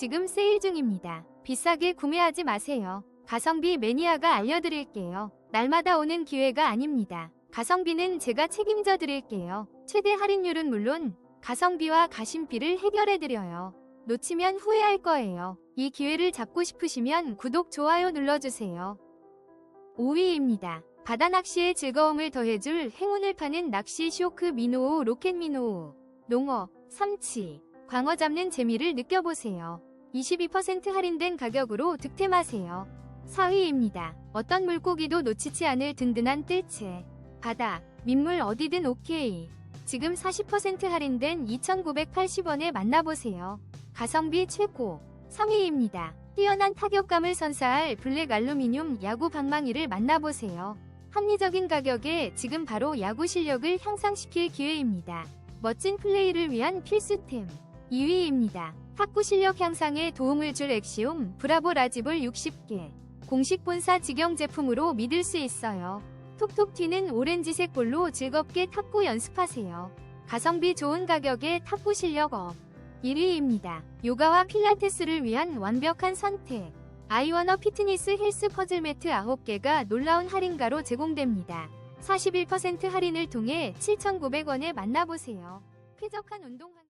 지금 세일 중입니다. 비싸게 구매하지 마세요. 가성비 매니아가 알려드릴게요. 날마다 오는 기회가 아닙니다. 가성비는 제가 책임져 드릴게요. 최대 할인율은 물론 가성비와 가심비를 해결해 드려요. 놓치면 후회할 거예요. 이 기회를 잡고 싶으시면 구독, 좋아요 눌러주세요. 5위입니다. 바다 낚시의 즐거움을 더해줄 행운을 파는 낚시 쇼크 미노우 로켓 미노우. 농어, 삼치, 광어 잡는 재미를 느껴보세요. 22% 할인된 가격으로 득템하세요. 4위입니다. 어떤 물고기도 놓치지 않을 든든한 뜰채. 바다, 민물 어디든 오케이. 지금 40% 할인된 2,980원에 만나보세요. 가성비 최고. 3위입니다. 뛰어난 타격감을 선사할 블랙 알루미늄 야구 방망이를 만나보세요. 합리적인 가격에 지금 바로 야구 실력을 향상시킬 기회입니다. 멋진 플레이를 위한 필수템. 2위입니다. 탁구 실력 향상에 도움을 줄 엑시움 브라보 라지볼 60개. 공식 본사 직영 제품으로 믿을 수 있어요. 톡톡 튀는 오렌지색 볼로 즐겁게 탁구 연습하세요. 가성비 좋은 가격에 탁구 실력 업. 1위입니다. 요가와 필라테스를 위한 완벽한 선택. 아이워너 피트니스 헬스 퍼즐 매트 9개가 놀라운 할인가로 제공됩니다. 41% 할인을 통해 7,900원에 만나보세요. 쾌적한 운동 환경